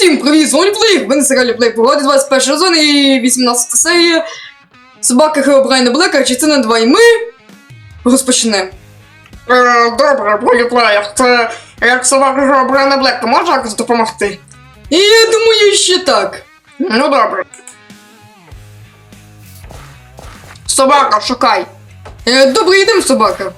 Всім привіт, з Плей, ви на серіалі Плей Погоди, 21 сезон і 18 серія. Собака Хеобрайна Блека, частина 2 і ми розпочнемо. Е, добре, поліплеєр, це як собака Брена Блек, то може якось допомогти? І я думаю, що так. Ну добре. Собака, шукай. Е, добре, йдемо, собака.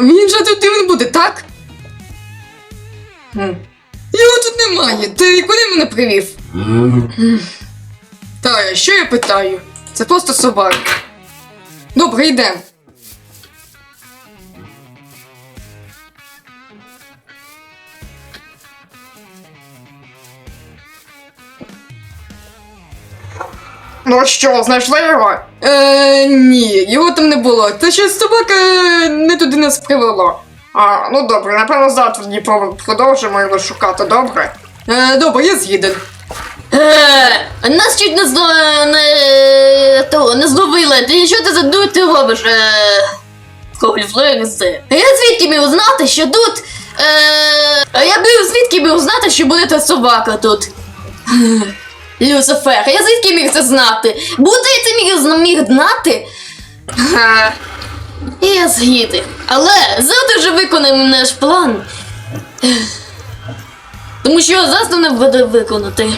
Він же тут він буде, так? Хм. Його тут немає. Ти куди мене привів? Та, що я питаю? Це просто собака. Добре, йдемо. Ну що, знайшли його? Е, ні, його там не було. Та щось собака не туди нас привела. А, ну добре, напевно завтра тоді продовжимо його шукати, добре? Е, добре, я згіден. Е, нас чуть не зло... не... того, не зловили. Ти що ти задув ти робиш? Е... Коліфлекси. Я звідки міг знати, що тут... Е... А я б звідки міг знати, що буде та собака тут? Люцифер, я звідки міг це знати? Буде я це міг, міг знати? Ха. Я згідний. Але завтра вже виконаємо наш план. Тому що завтра не буде виконати.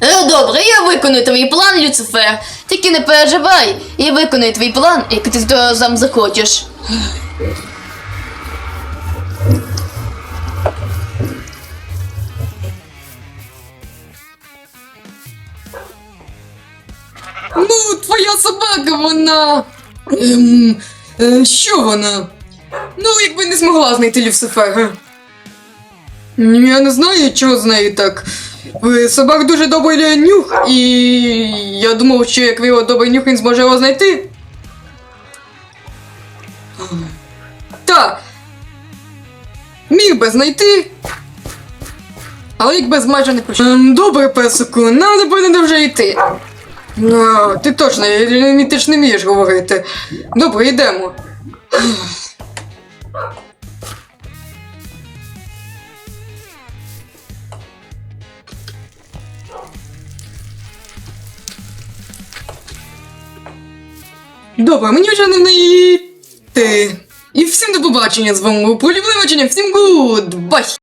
Е, добре, я виконую твій план, Люцифер. Тільки не переживай, я виконую твій план, як ти сам захочеш. Ну, твоя собака, вона. Ем, е, що вона? Ну, якби не змогла знайти Люцифера. Я не знаю, чого з нею так. В собак дуже добрий нюх, і я думав, що як його добрий нюх, він зможе його знайти. Та. Міг би знайти. Але якби майже не почав. Ем, добре, песику, нам буде вже йти. Ну, ти точно, ти ж не вмієш говорити. Добре, йдемо. Добре, мені вже не йти. І всім до побачення з вами. Полюбливачення, всім гуд! Бай!